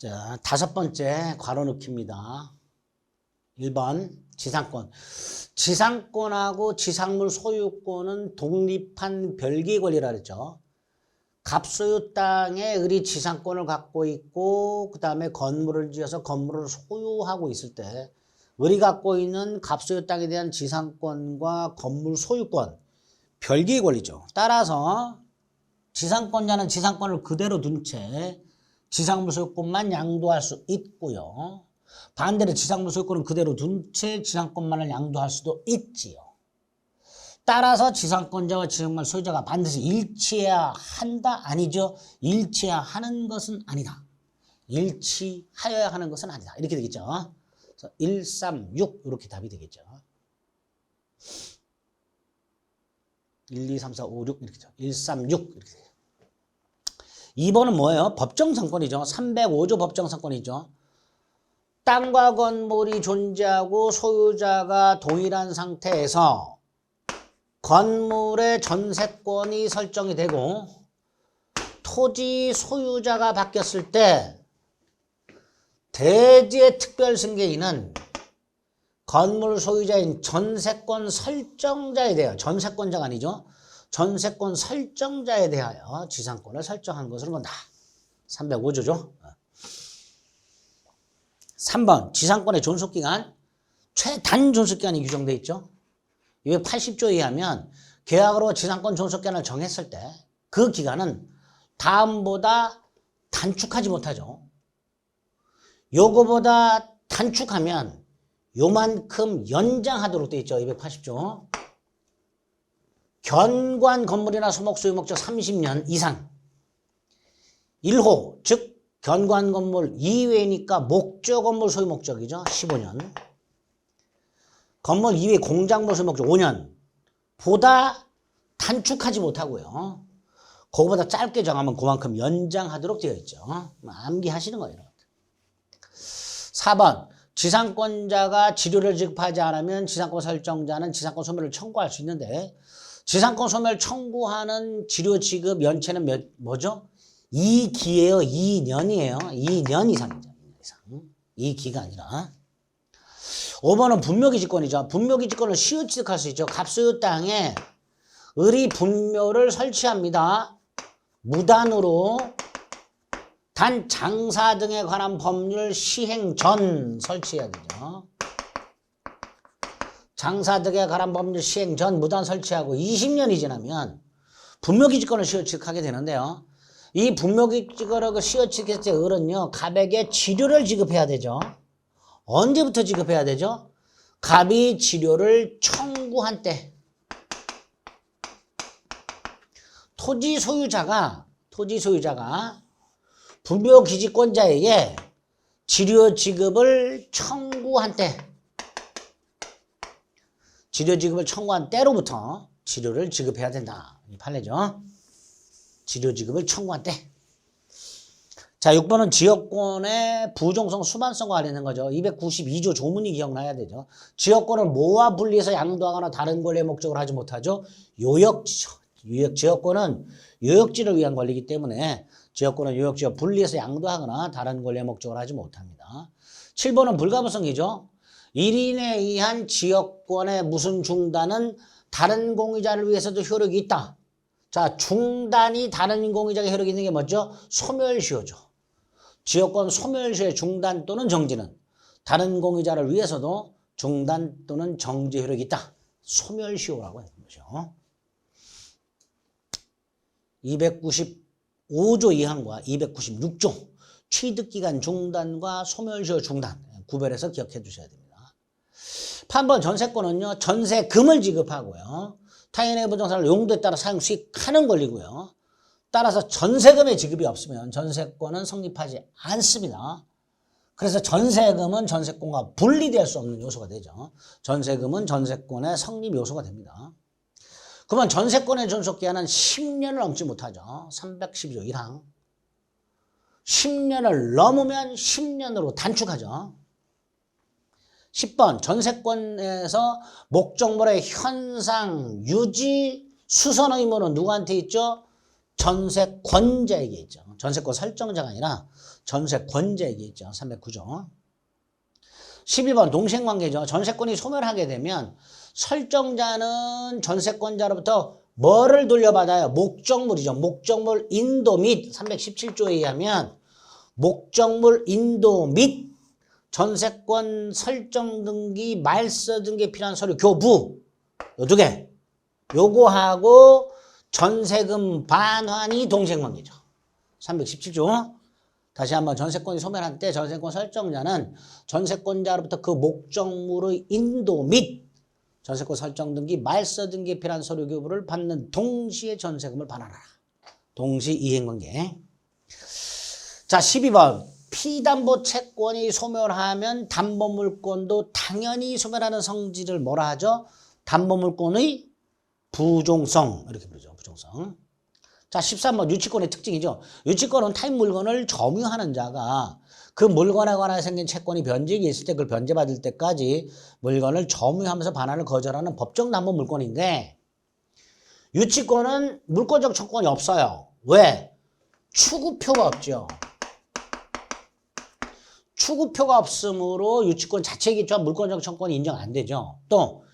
자, 다섯 번째 괄호 넣기입니다. 1번 지상권. 지상권하고 지상물 소유권은 독립한 별개의 권리라 그랬죠. 갑소유 땅에 을이 지상권을 갖고 있고 그 다음에 건물을 지어서 건물을 소유하고 있을 때 을이 갖고 있는 갑소유 땅에 대한 지상권과 건물 소유권 별개의 권리죠. 따라서 지상권자는 지상권을 그대로 둔 채 지상물 소유권만 양도할 수 있고요. 반대로 지상물 소유권은 그대로 둔 채 지상권만을 양도할 수도 있지요. 따라서 지상권자와 지상물 소유자가 반드시 일치해야 한다 아니죠. 일치해야 하는 것은 아니다. 일치하여야 하는 것은 아니다. 이렇게 되겠죠. 그래서 1, 3, 6 이렇게 답이 되겠죠. 1, 2, 3, 4, 5, 6 이렇게 죠 1, 3, 6 이렇게 돼요. 2번은 뭐예요? 법정상권이죠. 305조 법정상권이죠. 땅과 건물이 존재하고 소유자가 동일한 상태에서 건물의 전세권이 설정이 되고 토지 소유자가 바뀌었을 때 대지의 특별승계인은 건물 소유자인 전세권 설정자에 대하여 전세권자가 아니죠. 전세권 설정자에 대하여 지상권을 설정한 것으로 본다. 305조죠. 3번 지상권의 존속기간 최단 존속기간이 규정되어 있죠. 280조에 의하면 계약으로 지상권 존속기간을 정했을 때 그 기간은 다음보다 단축하지 못하죠. 요거보다 단축하면 요만큼 연장하도록 되어 있죠. 280조. 견관 건물이나 소목 소유 목적 30년 이상 1호 즉 견관 건물 이외니까 목적 건물 소유 목적이죠. 15년. 건물 이외 공작물 소유 목적 5년. 보다 단축하지 못하고요. 그거보다 짧게 정하면 그만큼 연장하도록 되어 있죠. 암기하시는 거예요. 4번 지상권자가 지료를 지급하지 않으면 지상권 설정자는 지상권 소멸을 청구할 수 있는데 지상권 소멸 청구하는 지료 지급 연체는 몇, 뭐죠? 2기예요. 2년이에요. 2년 이상이죠. 2년 이상. 2기가 아니라. 5번은 분묘기지권이죠. 분묘기지권을 시효 취득할 수 있죠. 갑소유 땅에 을이 분묘를 설치합니다. 무단으로 단 장사 등에 관한 법률 시행 전 설치해야 되죠. 장사 등에 관한 법률 시행 전 무단 설치하고 20년이 지나면 분묘기지권을 시효 취득하게 되는데요. 이 분묘기지권을 시효 취득했을 때 을은요. 갑에게 치료를 지급해야 되죠. 언제부터 지급해야 되죠? 갑이 치료를 청구한 때. 토지 소유자가 토지 소유자가 분묘기지권자에게 치료 지급을 청구한 때 치료 지급을 청구한 때로부터 치료를 지급해야 된다. 이 판례죠. 치료 지급을 청구한 때. 자, 6번은 지역권의 부종성 수반성과 관련된 거죠. 292조 조문이 기억나야 되죠. 지역권을 모아 분리해서 양도하거나 다른 권리의 목적으로 하지 못하죠. 요역지죠. 요역, 지역권은 요역지를 위한 권리이기 때문에 지역권은 요역지와 분리해서 양도하거나 다른 권리의 목적으로 하지 못합니다. 7번은 불가분성이죠. 1인에 의한 지역권의 무슨 중단은 다른 공유자를 위해서도 효력이 있다. 자, 중단이 다른 공유자가 효력이 있는 게 뭐죠? 소멸시효죠. 지역권 소멸시효의 중단 또는 정지는 다른 공유자를 위해서도 중단 또는 정지 효력이 있다. 소멸시효라고 하는 거죠. 295조 2항과 296조 취득기간 중단과 소멸시효 중단 구별해서 기억해 주셔야 됩니다. 8번 전세권은요. 전세금을 지급하고요. 타인의 부동산을 용도에 따라 사용 수익하는 권리고요. 따라서 전세금의 지급이 없으면 전세권은 성립하지 않습니다. 그래서 전세금은 전세권과 분리될 수 없는 요소가 되죠. 전세금은 전세권의 성립 요소가 됩니다. 그러면 전세권의 존속기한은 10년을 넘지 못하죠. 312조 1항. 10년을 넘으면 10년으로 단축하죠. 10번 전세권에서 목적물의 현상, 유지, 수선 의무는 누구한테 있죠? 전세권자에게 있죠. 전세권 설정자가 아니라 전세권자 얘기했죠. 309조. 11번 동생관계죠. 전세권이 소멸하게 되면 설정자는 전세권자로부터 뭐를 돌려받아요? 목적물이죠. 목적물 인도 및 317조에 의하면 목적물 인도 및 전세권 설정 등기 말서 등기에 필요한 서류 교부 요 두 개. 요거하고 전세금 반환이 동생 관계죠. 317조. 다시 한번 전세권이 소멸할 때 전세권 설정자는 전세권자로부터 그 목적물의 인도 및 전세권 설정 등기 말서 등기에 필요한 서류 교부를 받는 동시에 전세금을 반환하라. 동시 이행관계. 자, 12번. 피담보 채권이 소멸하면 담보물권도 당연히 소멸하는 성질을 뭐라 하죠? 담보물권의 부종성. 이렇게 부르죠. 부종성. 자, 13번 유치권의 특징이죠. 유치권은 타인 물건을 점유하는 자가 그 물건에 관하여 생긴 채권이 변제기 있을 때 그걸 변제받을 때까지 물건을 점유하면서 반환을 거절하는 법정 담보 물건인데 유치권은 물권적 청권이 없어요. 왜? 추구표가 없죠. 추구표가 없으므로 유치권 자체 기초한 물권적 청권이 인정 안 되죠. 또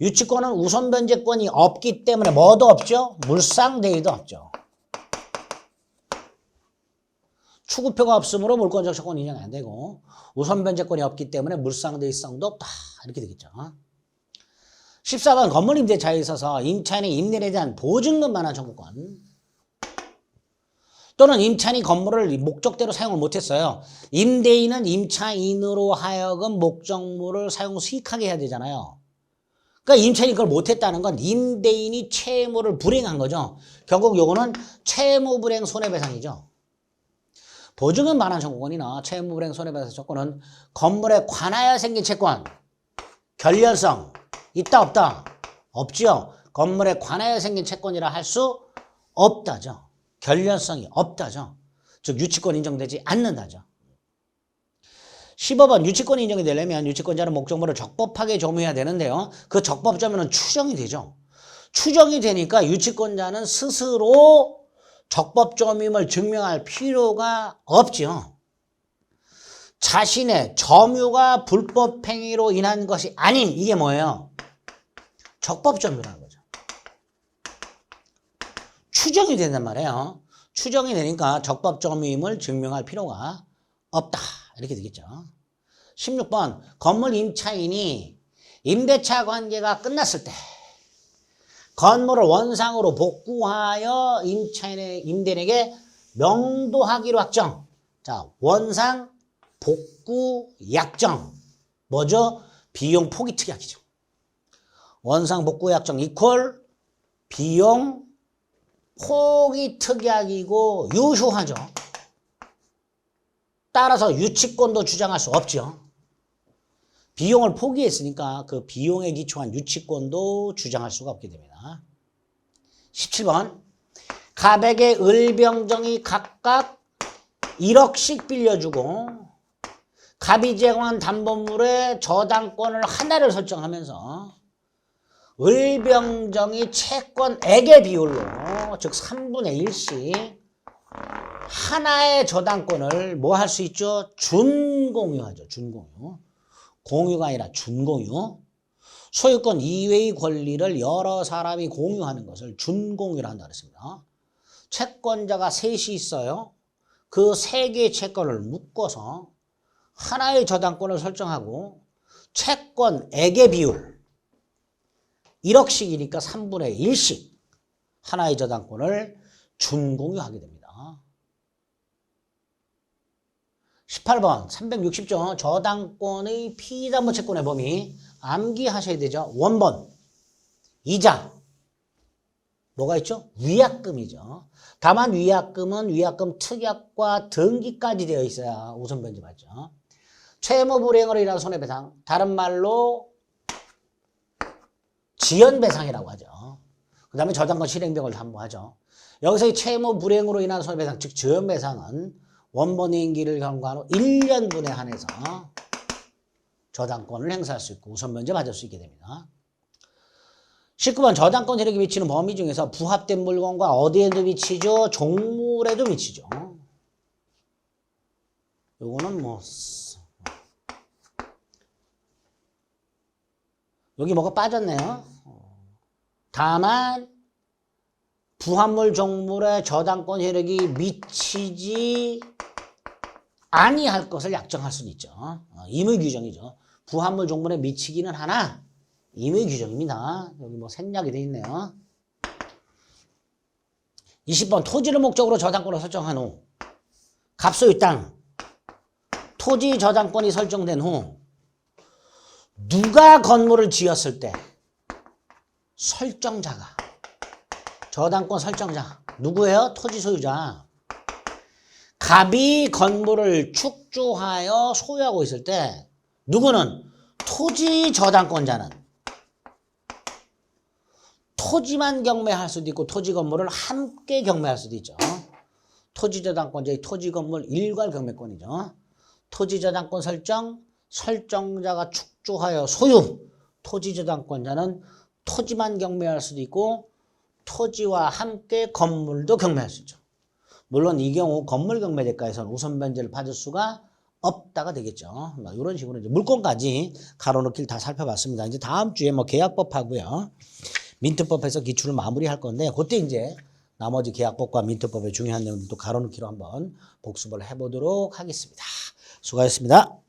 유치권은 우선 변제권이 없기 때문에 뭐도 없죠? 물상대위도 없죠. 추구표가 없으므로 물권적 청권 인정 안 되고 우선 변제권이 없기 때문에 물상대위성도 없다. 이렇게 되겠죠. 14번 건물 임대차에 있어서 임차인의 임대에 대한 보증금 반환 청구권 또는 임차인이 건물을 목적대로 사용을 못했어요. 임대인은 임차인으로 하여금 목적물을 사용 수익하게 해야 되잖아요. 그러니까 임차인이 그걸 못했다는 건 임대인이 채무를 불행한 거죠. 결국 요거는 채무 불행 손해배상이죠. 보증금 반환 청구권이나 채무 불행 손해배상 조건은 건물에 관하여 생긴 채권, 결렬성 있다 없다 없지요. 건물에 관하여 생긴 채권이라 할 수 없다죠. 결렬성이 없다죠. 즉 유치권 인정되지 않는다죠. 15번 유치권이 인정이 되려면 유치권자는 목적물을 적법하게 점유해야 되는데요. 그 적법 점유는 추정이 되죠. 추정이 되니까 유치권자는 스스로 적법 점유임을 증명할 필요가 없죠. 자신의 점유가 불법 행위로 인한 것이 아닌 이게 뭐예요? 적법 점유라는 거죠. 추정이 된단 말이에요. 추정이 되니까 적법 점유임을 증명할 필요가 없다. 이렇게 되겠죠. 16번 건물 임차인이 임대차 관계가 끝났을 때 건물을 원상으로 복구하여 임차인의 임대인에게 명도하기로 확정. 자, 원상 복구 약정. 뭐죠? 비용 포기 특약이죠. 원상 복구 약정 이퀄 비용 포기 특약이고 유효하죠. 따라서 유치권도 주장할 수 없죠. 비용을 포기했으니까 그 비용에 기초한 유치권도 주장할 수가 없게 됩니다. 17번 가백의 을병정이 각각 1억씩 빌려주고 갑이 제공한 담보물의 저당권을 하나를 설정하면서 을병정이 채권액의 비율로 즉 3분의 1씩 하나의 저당권을 뭐 할 수 있죠? 준공유하죠. 준공유. 공유가 아니라 준공유. 소유권 이외의 권리를 여러 사람이 공유하는 것을 준공유라 한다 그랬습니다. 채권자가 셋이 있어요. 그 세 개의 채권을 묶어서 하나의 저당권을 설정하고 채권액의 비율 1억씩이니까 3분의 1씩 하나의 저당권을 준공유하게 됩니다. 18번 360조 저당권의 피담보 채권의 범위 암기하셔야 되죠. 원본 이자 뭐가 있죠? 위약금이죠. 다만 위약금은 위약금 특약과 등기까지 되어 있어야 우선 변제받죠. 채무 불이행으로 인한 손해배상 다른 말로 지연배상이라고 하죠. 그 다음에 저당권 실행병을 담보하죠. 여기서 이 채무 불이행으로 인한 손해배상 즉 지연배상은 원본인기를 경과한 후 1년분에 한해서 저당권을 행사할 수 있고 우선 면제 받을 수 있게 됩니다. 19번 저당권 세력이 미치는 범위 중에서 부합된 물건과 어디에도 미치죠? 종물에도 미치죠. 요거는 뭐 쓰- 여기 뭐가 빠졌네요. 다만 부합물 종물의 저당권 효력이 미치지 아니할 것을 약정할 수는 있죠. 어, 임의 규정이죠. 부합물 종물에 미치기는 하나 임의 규정입니다. 여기 뭐 생략이 돼 있네요. 20번 토지를 목적으로 저당권을 설정한 후 갑소유 땅 토지 저당권이 설정된 후 누가 건물을 지었을 때 설정자가 저당권 설정자 누구예요? 토지 소유자 갑이 건물을 축조하여 소유하고 있을 때 누구는 토지 저당권자는 토지만 경매할 수도 있고 토지 건물을 함께 경매할 수도 있죠. 토지 저당권자의 토지 건물 일괄 경매권이죠. 토지 저당권 설정 설정자가 축조하여 소유 토지 저당권자는 토지만 경매할 수도 있고 토지와 함께 건물도 경매할 수 있죠. 물론 이 경우 건물 경매 대가에서는 우선 변제를 받을 수가 없다가 되겠죠. 뭐 이런 식으로 이제 물건까지 가로놓기를 다 살펴봤습니다. 이제 다음 주에 뭐 계약법 하고요. 민트법에서 기출을 마무리할 건데 그때 이제 나머지 계약법과 민트법의 중요한 내용들도 가로놓기로 한번 복습을 해보도록 하겠습니다. 수고하셨습니다.